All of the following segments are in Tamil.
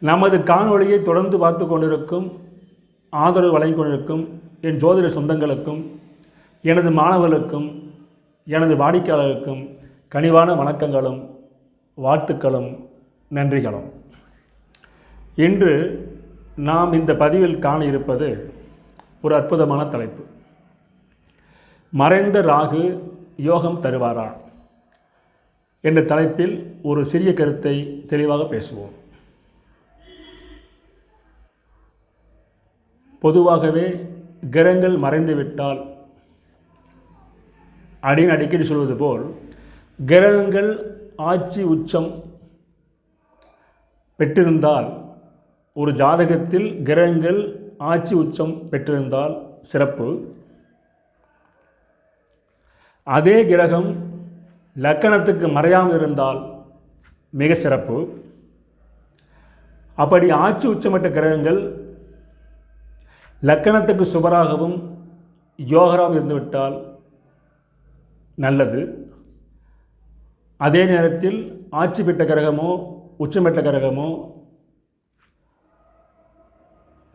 நமது காணொளியை தொடர்ந்து பார்த்து கொண்டிருக்கும் ஆதரவு வழங்கிக் கொண்டிருக்கும் என் ஜோதிட சொந்தங்களுக்கும் எனது மாணவர்களுக்கும் எனது வாடிக்கையாளர்களுக்கும் கனிவான வணக்கங்களும் வாழ்த்துக்களும் நன்றிகளும். இன்று நாம் இந்த பதிவில் காண இருப்பது ஒரு அற்புதமான தலைப்பு. மறைந்த ராகு யோகம் தருவாரா? என்ற தலைப்பில் ஒரு சிறிய கருத்தை தெளிவாக பேசுவோம். பொதுவாகவே கிரகங்கள் மறைந்துவிட்டால் அப்படின்னு அடிக்கடி சொல்வது போல் கிரகங்கள் ஆட்சி உச்சம் பெற்றிருந்தால் ஒரு ஜாதகத்தில் கிரகங்கள் ஆட்சி உச்சம் பெற்றிருந்தால் சிறப்பு. அதே கிரகம் லக்கணத்துக்கு மறையாமல் இருந்தால் மிக சிறப்பு. அப்படி ஆட்சி உச்சமற்ற கிரகங்கள் லக்கணத்துக்கு சுவராகவும் யோகராகவும் இருந்துவிட்டால் நல்லது. அதே நேரத்தில் ஆட்சி பெற்ற கிரகமோ உச்சம் பெற்ற கிரகமோ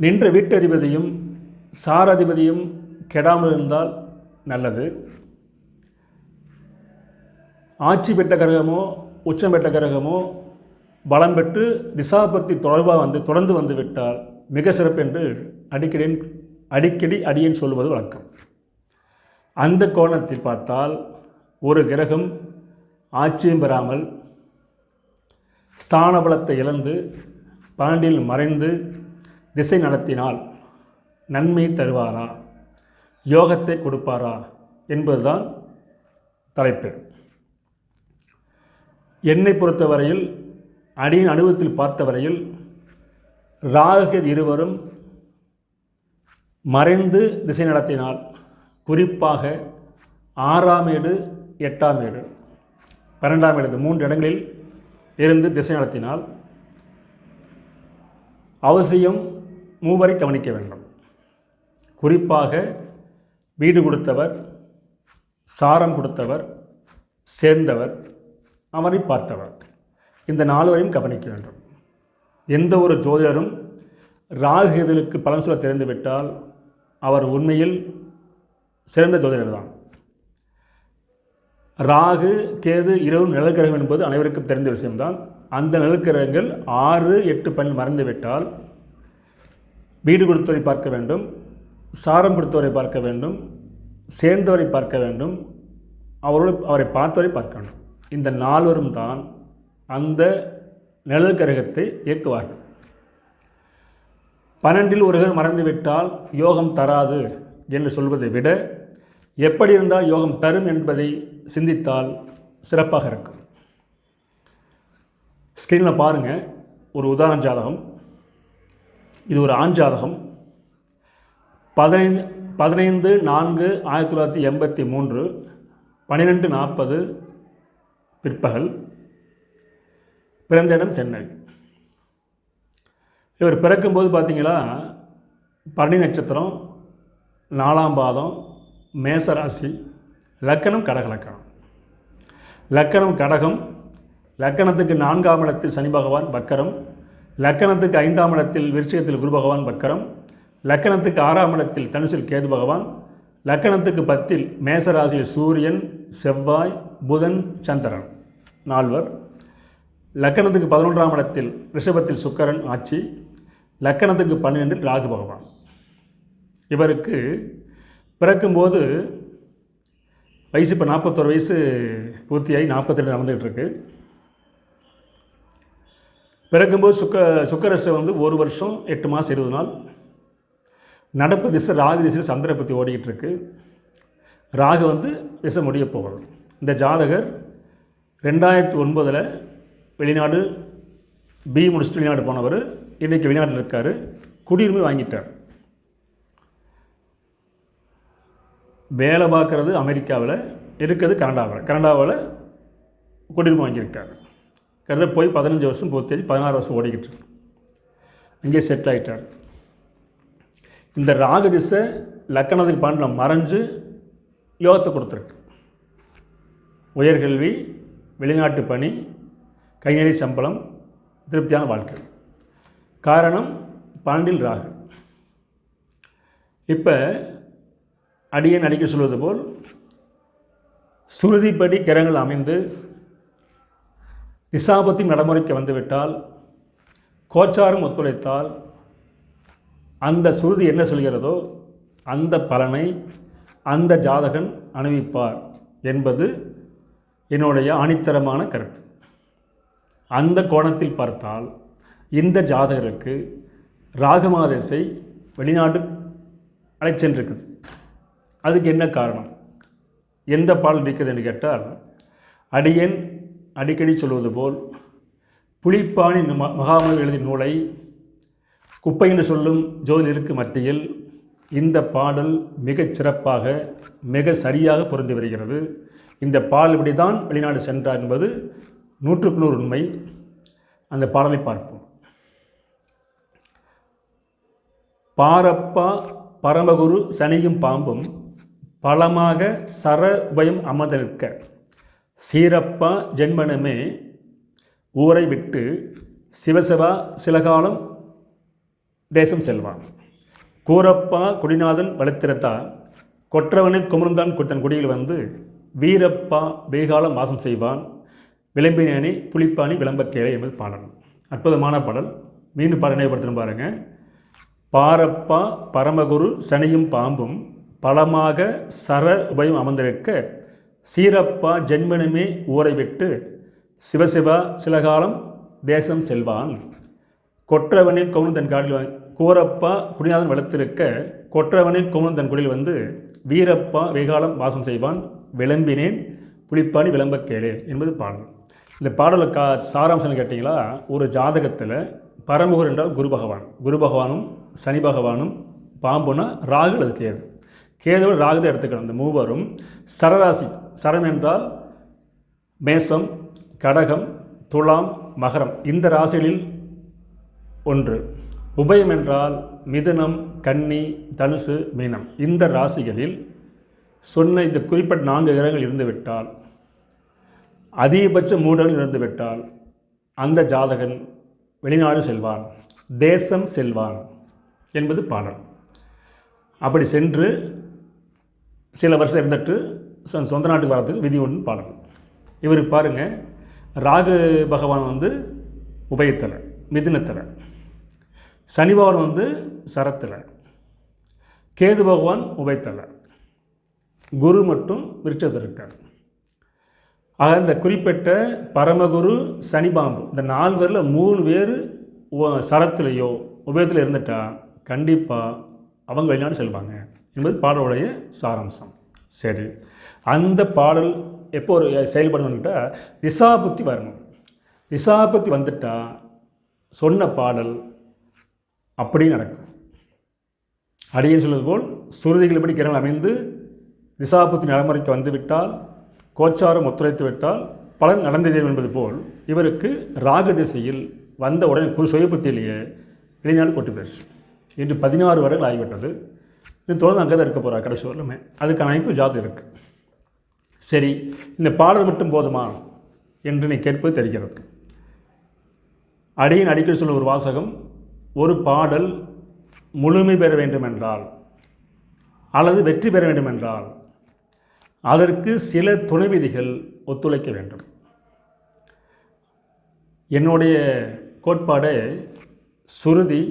நின்ற வீட்டதிபதியும் சாரதிபதியும் கெடாமல் இருந்தால் நல்லது. ஆட்சி பெற்ற கிரகமோ உச்சம் பெற்ற கிரகமோ பலம் பெற்று திசாபத்தி தொடர்பாக வந்து தொடர்ந்து வந்துவிட்டால் மிக சிறப்பு என்று அடிக்கடி அடிக்கடி அடியேன் சொல்வது வழக்கம். அந்த கோணத்தில் பார்த்தால் ஒரு கிரகம் ஆட்சியும் பெறாமல் ஸ்தான பலத்தை இழந்து பன்னெண்டில் மறைந்து திசை நடத்தினால் நன்மை தருவாரா? யோகத்தை கொடுப்பாரா? என்பதுதான் தலைப்பு. என்னை பொறுத்தவரையில் அடியின் அனுபவத்தில் பார்த்தவரையில் ராகுகர் இருவரும் மறைந்து திசை நடத்தினால் குறிப்பாக ஆறாம் ஏடு எட்டாம் ஏடு பன்னெண்டாம் ஏடு மூன்று இடங்களில் இருந்து திசை நடத்தினால் அவசியம் மூவரை கவனிக்க வேண்டும். குறிப்பாக வீடு கொடுத்தவர் சாரம் கொடுத்தவர் சேர்ந்தவர் அவரை பார்த்தவர். இந்த நால்வரையும் கவனிக்க வேண்டும். எந்த ஒரு ஜோதிடரும் ராகு எதிலுக்கு பலன் சொல்ல தெரிந்துவிட்டால் அவர் உண்மையில் சிறந்த ஜோதிடர் தான் ராகு கேது இரவு நிழல்கிரகம் என்பது அனைவருக்கும் தெரிந்த விஷயம்தான். அந்த நிழல்கிரகங்கள் ஆறு எட்டு பன் மறந்துவிட்டால் வீடு கொடுத்தவரை பார்க்க வேண்டும் சாரம் கொடுத்தவரை பார்க்க வேண்டும் சேர்ந்தவரை பார்க்க வேண்டும் அவரோடு அவரை பார்த்தவரை பார்க்க வேண்டும். இந்த நால்வரும் தான் அந்த நிழல் கிரகத்தை இயக்குவார்கள். பன்னெண்டில் ஒருவர் மறந்துவிட்டால் யோகம் தராது என்று சொல்வதை விட எப்படி இருந்தால் யோகம் தரும் என்பதை சிந்தித்தால் சிறப்பாக இருக்கும். ஸ்க்ரீனில் பாருங்கள் ஒரு உதாரண ஜாதகம். இது ஒரு ஆண் ஜாதகம். பதினைந்து பதினைந்து நான்கு ஆயிரத்தி தொள்ளாயிரத்தி எண்பத்தி மூன்று பன்னிரெண்டு நாற்பது பிற்பகல் பிறந்த இடம் சென்னை. இவர் பிறக்கும்போது பார்த்தீங்களா? பரணி நட்சத்திரம் நாலாம் பாதம் மேசராசி லக்கணம் கடகலக்கணம் லக்கணம். லக்கணம் கடகம் லக்கணத்துக்கு நான்காம் இடத்தில் சனி பகவான் பக்கரம் லக்கணத்துக்கு ஐந்தாம் இடத்தில் விருட்சகத்தில் குரு பகவான் பக்கரம் லக்கணத்துக்கு ஆறாம் இடத்தில் தனுசில் கேது பகவான். லக்கணத்துக்கு பத்தில் மேசராசியில் சூரியன் செவ்வாய் புதன் சந்திரன் நால்வர். லக்கணத்துக்கு பதினொன்றாம் இடத்தில் ரிஷபத்தில் சுக்கரன் ஆட்சி. லக்கணத்துக்கு பன்னிரெண்டு ராகு பகவான். இவருக்கு பிறக்கும்போது வயசு இப்போ நாற்பத்தோரு வயசு பூர்த்தியாகி நாற்பத்தெட்டு நடந்துகிட்டு இருக்கு பிறக்கும்போது சுக்க சுக்கரசு வந்து ஒரு வருஷம் எட்டு மாதம் இருபது நாள். நடப்பு திசை ராகு திசையில் சந்திர பற்றி ஓடிக்கிட்டு இருக்கு ராகு வந்து திசை முடிய போகிறது. இந்த ஜாதகர் ரெண்டாயிரத்தி ஒன்பதில் வெளிநாடு பி முடிச்சுட்டு வெளிநாடு போனவர். இன்றைக்கி வெளிநாட்டில் இருக்கார். குடியுரிமை வாங்கிட்டார். வேலை பார்க்குறது அமெரிக்காவில் இருக்கிறது கனடாவில். கனடாவில் குடியுரிமை வாங்கியிருக்காரு. கருத போய் பதினஞ்சு வருஷம் பூர்த்தி பதினாறு வருஷம் ஓடிக்கிட்டு இருக்கு. அங்கேயே செட்டில் ஆகிட்டார் இந்த ராகதிசை லக்கணத்துக்கு பாண்டில் மறைஞ்சு யோகத்தை கொடுத்துருக்கு. உயர்கல்வி வெளிநாட்டு பணி கைநெறி சம்பளம் திருப்தியான வாழ்க்கை. காரணம் பாண்டில் ராகு. இப்போ அடியன் அடிக்க சொல்வது போல் சுருதிப்படி கிரகங்கள் அமைந்து திசாபத்தின் நடைமுறைக்கு வந்துவிட்டால் கோச்சாரம் ஒத்துழைத்தால் அந்த சுருதி என்ன சொல்கிறதோ அந்த பலனை அந்த ஜாதகன் அணிவிப்பார் என்பது என்னுடைய ஆணித்தரமான கருத்து. அந்த கோணத்தில் பார்த்தால் இந்த ஜாதகருக்கு ராகமாதேசை வெளிநாடு அழைச்சென்றிருக்குது அதுக்கு என்ன காரணம்? எந்த பால் இருக்குது என்று கேட்டால் அடியன் அடிக்கடி சொல்வது போல் புலிப்பாணி ம- மகாமணி எழுதிய நூலை குப்பை என்று சொல்லும் ஜோதிடருக்கு மத்தியில் இந்த பாடல் மிகச் சிறப்பாக மிக சரியாக பொருந்து வருகிறது. இந்த பால் இப்படி தான் வெளிநாடு சென்றார் என்பது நூற்றுக்கு நூறு உண்மை. அந்த பாடலை பார்ப்போம். பாரப்பா பரமகுரு சனியும் பாம்பும் பலமாக சர உபயம் அமர்ந்த நிற்க. சீரப்பா ஜென்மனமே ஊரை விட்டு சிவசிவா சில காலம் தேசம் செல்வான். கூரப்பா குடிநாதன் வளர்த்திரத்தா கொற்றவனை குமர்ந்தான் தன் குடியில் வந்து வீரப்பா வேகாலம் வாசம் செய்வான். விளம்பினேனே புலிப்பாணி விளம்பக்கேளை என்பது பாடல். அற்புதமான பாடல். மீண்டும் பாடல் நினைவுபடுத்தணும் பாருங்கள் பாரப்பா பரமகுரு சனியும் பாம்பும் பலமாக சர உபயம் அமர்ந்திருக்க சீரப்பா ஜென்மனுமே ஊரை விட்டு சிவசிவா சில காலம் தேசம் செல்வான். கொற்றவனை கவுனன் தன் காடில் கூரப்பா குடிநாதன் வளர்த்திருக்க கொற்றவனை கவுனன் தன் குடியில் வந்து வீரப்பா வெகாலம் வாசம் செய்வான். விளம்பினேன் புலிப்பாணி விளம்பக் கேளு என்பது பாடல். இந்த பாடலை கா சாராம்சம்னு கேட்டிங்களா? ஒரு ஜாதகத்தில் பரமுகர் என்றால் குரு பகவான். குரு பகவானும் சனி பகவானும் பாம்புனா ராகு அது கேது. கேதுவோட ராகுதை எடுத்துக்கணும். இந்த மூவரும் சரராசி சரம் என்றால் மேசம் கடகம் துலாம் மகரம். இந்த ராசிகளில் ஒன்று. உபயம் என்றால் மிதுனம் கன்னி தனுசு மீனம். இந்த ராசிகளில் சொன்ன இந்த குறிப்பிட்ட நான்கு கிரகங்கள் இருந்துவிட்டால் அதிகபட்ச மூடல் இருந்துவிட்டால் அந்த ஜாதகன் வெளிநாடு செல்வான் தேசம் செல்வான். என்பது பாடல். அப்படி சென்று சில வருஷம் இருந்துட்டு சொ- சொந்த நாட்டுக்கு வரதுக்கு விதி ஒன்று பாடல். இவருக்கு பாருங்கள் ராகு பகவான் வந்து உபயத்தில் மிதுனத்தில் சனி பகவான் வந்து சரத்தில் கேது பகவான் உபயத்தில் குரு மட்டும் விருட்சத்தில் இருக்கார் ஆக இந்த குறிப்பிட்ட பரமகுரு சனி பாம்பு இந்த நால்வரில் மூணு பேர் சரத்துலேயோ உபயத்தில் இருந்துட்டால் கண்டிப்பாக அவங்க வெளிநாடு செல்வாங்க என்பது பாடலுடைய சாராம்சம். சரி. அந்த பாடல் எப்போ ஒரு செயல்படணுன்ட்டா திசாபுத்தி வரணும். திசாபுத்தி வந்துட்டால் சொன்ன பாடல் அப்படியே நடக்கும். அடியேன் சொல்வது போல் சுருதிகள் எப்படி கிரணம் அமைந்து திசாபுத்தி நடைமுறைக்கு வந்துவிட்டால் கோச்சாரம் ஒத்துழைத்து விட்டால் பலன் நடந்ததே என்பது போல் இவருக்கு ராக திசையில் வந்த உடனே குரு சுயபுத்தியிலேயே வெளிநாடு கொண்டு போயிடுச்சு. இன்று பதினாறு வருடங்கள் ஆகிவிட்டது. இது தொடர்ந்து அங்கே தான் இருக்க போகிறார் கடைசி வரலுமே அதுக்கான அமைப்பு ஜாதகம் இருக்குது சரி இந்த பாடல் மட்டும் போதுமா என்று நீ கேட்பது தெரிகிறது. அடியின் அடிக்கடி சொல்ல ஒரு வாசகம் ஒரு பாடல் முழுமை பெற வேண்டுமென்றால் அல்லது வெற்றி பெற வேண்டுமென்றால் அதற்கு சில துணை விதிகள் ஒத்துழைக்க வேண்டும். என்னுடைய கோட்பாடு சுருதி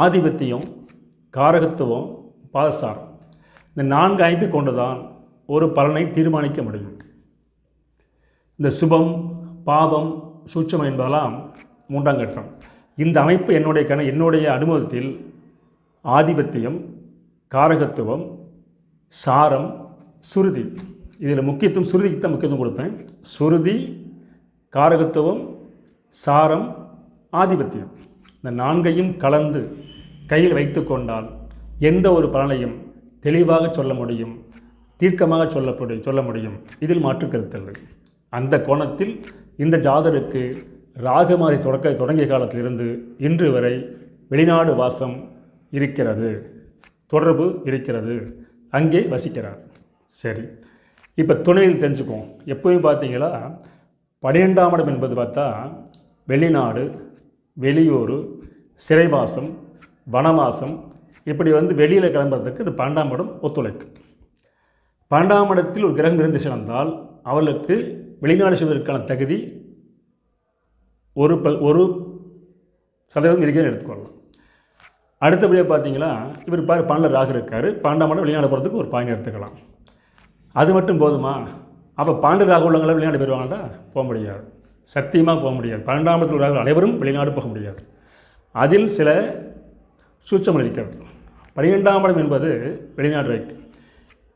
ஆதிபத்தியம் காரகத்துவம் பாதசாரம். இந்த நான்கு ஐந்து கொண்டுதான் ஒரு பலனை தீர்மானிக்க முடியும். இந்த சுபம் பாபம் சூட்சம் என்பதெல்லாம் மூன்றாம் கட்டம். இந்த அமைப்பு என்னுடைய கண என்னுடைய அனுபவத்தில் ஆதிபத்தியம் காரகத்துவம் சாரம் சுருதி. இதில் முக்கியத்துவம் சுருதிக்கு தான் முக்கியத்துவம் கொடுப்பேன். சுருதி காரகத்துவம் சாரம் ஆதிபத்தியம். இந்த நான்கையும் கலந்து கையில் வைத்து கொண்டால் எந்த ஒரு பலனையும் தெளிவாக சொல்ல முடியும் தீர்க்கமாக சொல்லப்படு சொல்ல முடியும். இதில் மாற்று கருத்தில்லை அந்த கோணத்தில் இந்த ஜாதருக்கு ராகமாதி தொடக்க தொடங்கிய காலத்திலிருந்து இன்று வரை வெளிநாடு வாசம் இருக்கிறது. தொடர்பு இருக்கிறது. அங்கே வசிக்கிறார். சரி. இப்போ துணையில் தெரிஞ்சுக்குவோம். எப்போயும் பார்த்தீங்களா? பன்னிரெண்டாம் இடம் என்பது பார்த்தா வெளிநாடு வெளியூர் சிறைவாசம் வனவாசம் இப்படி வந்து வெளியில் கிளம்புறதுக்கு இந்த பன்னெண்டாம் இடம் ஒத்துழைக்கும் பன்னெண்டாம் இடத்தில் ஒரு கிரகம் இருந்து சிறந்தால் அவர்களுக்கு வெளிநாடு செல்வதற்கான தகுதி ஒரு ப ஒரு சதவீதம் இருக்கிறது எடுத்துக்கொள்ளலாம். அடுத்தபடியாக பார்த்தீங்களா இவர் பாரு பன்னெண்டு ராகு இருக்கார். பன்னெண்டாம் இடம் வெளிநாடு போகிறதுக்கு ஒரு பாயிண்ட் எடுத்துக்கலாம். அது மட்டும் போதுமா? அப்போ பாண்டு ராகு உள்ளவங்களை வெளிநாடு போயிடுவாங்கடா போக முடியாது. சத்தியமாக போக முடியாது. பன்னெண்டாம் இடத்தில் ராகு அனைவரும் வெளிநாடு போக முடியாது. அதில் சில சூட்சம் இருக்கிறது பன்னிரெண்டாம் இடம் என்பது வெளிநாடு ரைக்கு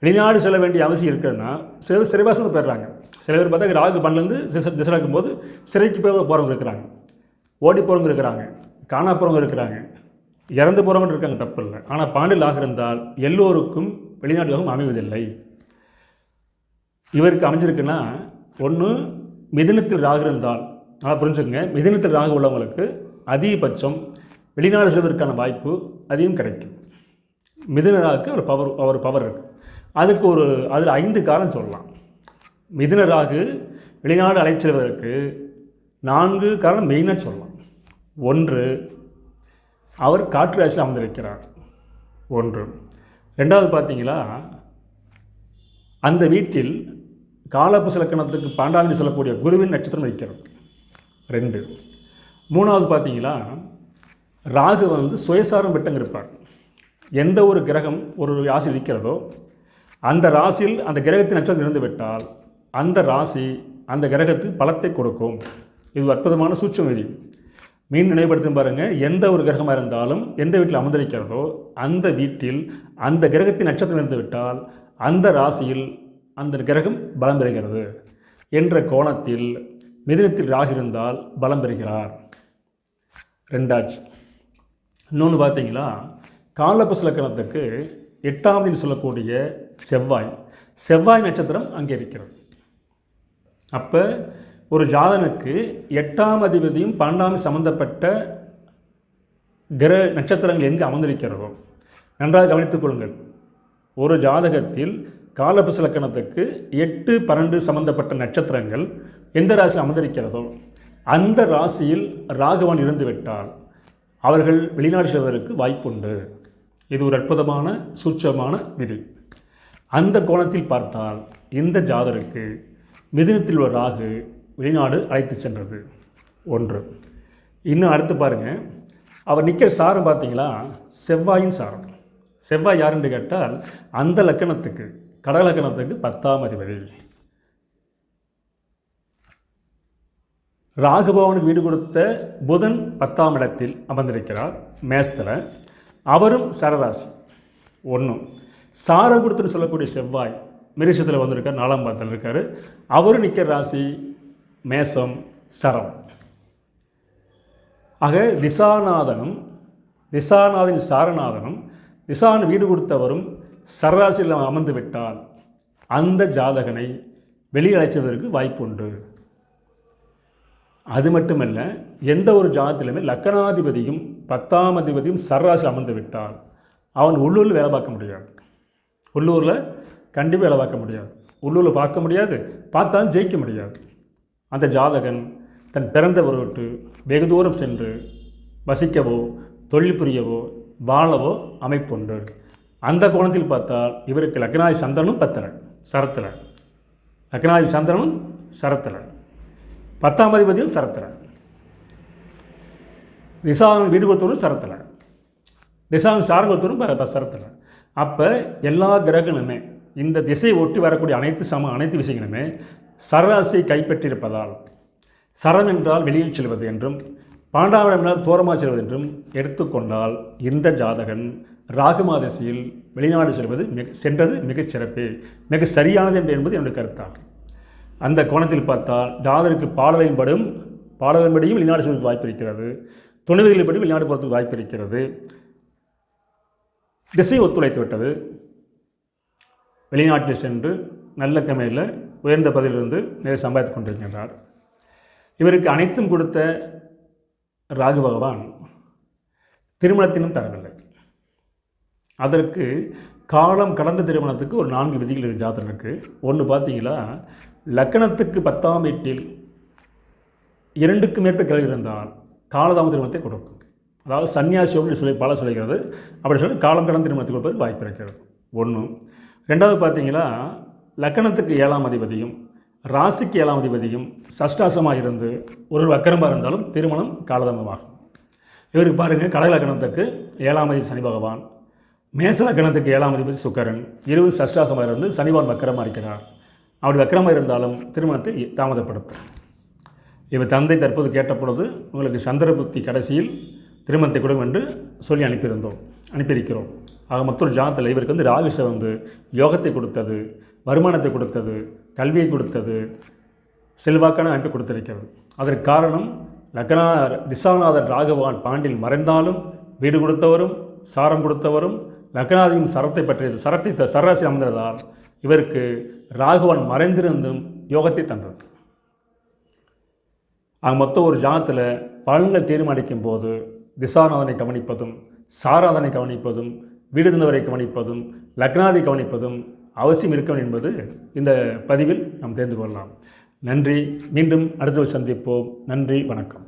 வெளிநாடு செல்ல வேண்டிய அவசியம் இருக்குதுன்னா சில சிறைவாசம் போயிடுறாங்க. சில பேர் பார்த்தா ராகு பண்ணலேருந்து திசை திசைக்கும் போது சிறைக்கு போய் போகிறவங்க இருக்கிறாங்க. ஓடி போகிறவங்க இருக்கிறாங்க. காணா போகிறவங்க இருக்கிறாங்க. இறந்து போகிறவங்க இருக்காங்க தப்பு இல்லை. ஆனால் பாண்டில் ஆக இருந்தால் எல்லோருக்கும் வெளிநாடு யோகம் அமைவதில்லை. இவருக்கு அமைஞ்சிருக்குன்னா ஒன்று மிதனத்தில் ராகு இருந்தால் நல்லா புரிஞ்சுக்கங்க. மிதனத்தில் ராகு உள்ளவங்களுக்கு அதிகபட்சம் வெளிநாடு செல்வதற்கான வாய்ப்பு அதிகம் கிடைக்கும். மிதன ராகுக்கு ஒரு பவர் அவர் பவர் இருக்குது அதுக்கு ஒரு அதில் ஐந்து காரணம் சொல்லலாம். மிதன ராகு வெளிநாடு அழைச்செல்வதற்கு நான்கு காரணம் மெயினாக சொல்லலாம். ஒன்று அவர் காற்று ராசியில் அமர்ந்திருக்கிறார். ஒன்று. ரெண்டாவது பார்த்தீங்களா அந்த வீட்டில் காலப்பு லக்கணத்துக்கு பாண்டாண்டி சொல்லக்கூடிய குருவின் நட்சத்திரம் வைக்கிறது. ரெண்டு. மூணாவது பார்த்தீங்களா? ராகு வந்து சுயசாரம் பெற்றங்க இருப்பார் எந்த ஒரு கிரகம் ஒரு ராசி இருக்கிறதோ அந்த ராசியில் அந்த கிரகத்தின் நட்சத்திரம் இருந்து விட்டால் அந்த ராசி அந்த கிரகத்துக்கு பலத்தை கொடுக்கும். இது அற்புதமான சூட்சம் விதி. மீன் நினைவுபடுத்தும் பாருங்கள் எந்த ஒரு கிரகமாக இருந்தாலும் எந்த வீட்டில் அமர்ந்திருக்கிறதோ அந்த வீட்டில் அந்த கிரகத்தின் நட்சத்திரம் இருந்து விட்டால் அந்த ராசியில் அந்த கிரகம் பலம் பெறுகிறது என்ற கோணத்தில் மிதனத்தில் ராகு இருந்தால் பலம் பெறுகிறார். ரெண்டாச்சு. இன்னொன்று பார்த்தீங்களா? காலபஸ் லக்கணத்துக்கு எட்டாவதுன்னு சொல்லக்கூடிய செவ்வாய் செவ்வாய் நட்சத்திரம் அங்கே இருக்கிறது. அப்போ ஒரு ஜாதனுக்கு எட்டாம் அதிபதியும் பன்னெண்டாம் சம்பந்தப்பட்ட கிரக நட்சத்திரங்கள் எங்கு அமர்ந்திருக்கிறதோ நன்றாக கவனித்துக் கொள்ளுங்கள். ஒரு ஜாதகத்தில் காலபுச லக்கணத்துக்கு எட்டு பன்னெண்டு சம்பந்தப்பட்ட நட்சத்திரங்கள் எந்த ராசியில் அமர்ந்திருக்கிறதோ அந்த ராசியில் ராகவன் இருந்து விட்டால் அவர்கள் வெளிநாடு செல்வதற்கு வாய்ப்புண்டு. இது ஒரு அற்புதமான சூட்சமான விதி. அந்த கோணத்தில் பார்த்தால் இந்த ஜாதருக்கு மிதுனத்தில் உள்ள ராகு வெளிநாடு அழைத்து சென்றது. ஒன்று. இன்னும் அடுத்து பாருங்கள் அவர் நிற்கிற சாரம் பார்த்தீங்களா? செவ்வாயின் சாரம். செவ்வாய் யாருன்னு கேட்டால் அந்த லக்கணத்துக்கு. கடகலக்கணத்துக்கு பத்தாம் அதிபதி. ராகுபவனுக்கு வீடு கொடுத்த புதன் பத்தாம் இடத்தில் அமர்ந்திருக்கிறார் மேஸ்தில் அவரும் சரராசி. ஒன்றும் சாரகுடுத்துன்னு சொல்லக்கூடிய செவ்வாய் மிருஷத்தில் வந்திருக்கார் நாலாம் பாதத்தில் இருக்கார். அவரும் நிற்கிற ராசி மேசம் சரம். ஆக திசாநாதனும் திசாநாதன் சாரநாதனும் திசான் வீடு கொடுத்தவரும் சராசியில் அமர்ந்து விட்டால் அந்த ஜாதகனை வெளியழைச்சதற்கு வாய்ப்புண்டு. அது மட்டுமல்ல எந்த ஒரு ஜாதத்திலுமே லக்கணாதிபதியும் பத்தாம் அதிபதியும் சராசியில் அமர்ந்து விட்டால் அவன் உள்ளூரில் வேலை பார்க்க முடியாது. உள்ளூரில் கண்டிப்பாக வேலை பார்க்க முடியாது. உள்ளூரில் பார்க்க முடியாது பார்த்தாலும் ஜெயிக்க முடியாது. அந்த ஜாதகன் தன் பிறந்த விட்டு வெகு தூரம் சென்று வசிக்கவோ தொழில் புரியவோ வாழவோ அமைப்புண்டு. அந்த கோணத்தில் பார்த்தால் இவருக்கு லக்னாதி சந்திரனும் பத்தலை சரத்திரன். லக்னாதி சந்திரனும் சரத்திரன். பத்தாம் அதிபதியும் சரத்திரன். திசாவன் வீடு கொடுத்தவரும் சரத்தில் திசாவன் சாரம் கொடுத்தவரும் அப்போ எல்லா கிரகங்களுமே இந்த திசையை ஒட்டி வரக்கூடிய அனைத்து சம அனைத்து விஷயங்களுமே சரராசியை கைப்பற்றியிருப்பதால் சரம் என்றால் வெளியில் செல்வது என்றும் பாண்டாவரம் தூரமாக செல்வது என்றும் எடுத்துக்கொண்டால் இந்த ஜாதகன் ராகுமா மாதசியில் வெளிநாடு செல்வது மிக சென்றது மிகச் சிறப்பு மிக சரியானது என்பது என்னுடைய கருத்தாகும். அந்த கோணத்தில் பார்த்தால் ஜாதகருக்கு பாடலின்படும் பாடலின்படியும் வெளிநாடு செல்வதற்கு வாய்ப்பு இருக்கிறது. துணைவிகளின்படி வெளிநாடு போகிறதுக்கு வாய்ப்பு இருக்கிறது. திசை ஒத்துழைத்து விட்டது. வெளிநாட்டில் சென்று நல்ல கமையில் உயர்ந்த பதிலிருந்து நிறைய சம்பாதித்து கொண்டிருக்கின்றார். இவருக்கு அனைத்தும் கொடுத்த ராகு பகவான் திருமணத்தினும் தரவில்லை. அதற்கு காலம் கடந்த திருமணத்துக்கு ஒரு நான்கு விதிகள் இருக்கு. ஜாதகருக்கு ஒன்று பார்த்தீங்களா லக்கணத்துக்கு பத்தாம் வீட்டில் இரண்டுக்கு மேற்பட்ட கிழக்கு இருந்தால் காலதாம திருமணத்தை கொடுக்கும். அதாவது சன்னியாசியோடு சொல்லி பல சொல்லுகிறது அப்படி சொல்லி காலம் கடந்த திருமணத்தை கொடுப்பதற்கு வாய்ப்பு இருக்கிறது. ஒன்று ரெண்டாவது பார்த்தீங்கன்னா லக்கணத்துக்கு ஏழாம் அதிபதியும் ராசிக்கு ஏழாம் அதிபதியும் சஷ்டாசமாக இருந்து ஒரு வக்கரமாக இருந்தாலும் திருமணம் காலதாமதமாகும். இவருக்கு பாருங்கள் கடக லக்கணத்துக்கு ஏழாம் அதிபதி சனி பகவான் மேச லக்கணத்துக்கு ஏழாம் அதிபதி சுக்கரன் இருபது சஷ்டாசமாக இருந்து சனிவான் வக்கரமாக இருக்கிறார். அப்படி வக்கரமாக இருந்தாலும் திருமணத்தை தாமதப்படுத்தும். இவர் தந்தை தற்போது கேட்ட பொழுது உங்களுக்கு சந்திரபுத்தி கடைசியில் திருமணத்தை கொடுக்கும் என்று சொல்லி அனுப்பியிருந்தோம் அனுப்பியிருக்கிறோம். ஆக மற்றொரு ஜாதத்தில் இவருக்கு வந்து ராகுஷ வந்து யோகத்தை கொடுத்தது வருமானத்தை கொடுத்தது கல்வியை கொடுத்தது செல்வாக்கான அமைப்பை கொடுத்திருக்கிறது. அதற்கு காரணம் லக்னா திசாநாதர் ராகவான் பாண்டில் மறைந்தாலும் வீடு கொடுத்தவரும் சாரம் கொடுத்தவரும் லக்னாதியின் சரத்தை பற்றியது சரத்தை த- சராசி அமர்ந்ததால் இவருக்கு ராகவன் மறைந்திருந்தும் யோகத்தை தந்தது. அங்கே மொத்தம் ஒரு ஜாதத்தில் பலன்கள் தீர்மானிக்கும் போது திசாநாதனை கவனிப்பதும் சாராதனை கவனிப்பதும் வீடு இருந்தவரை கவனிப்பதும் லக்னாதி கவனிப்பதும் அவசியம் இருக்கும் என்பது இந்த பதிவில் நாம் தெரிந்து கொள்ளலாம். நன்றி. மீண்டும் அடுத்த சந்திப்போம். நன்றி. வணக்கம்.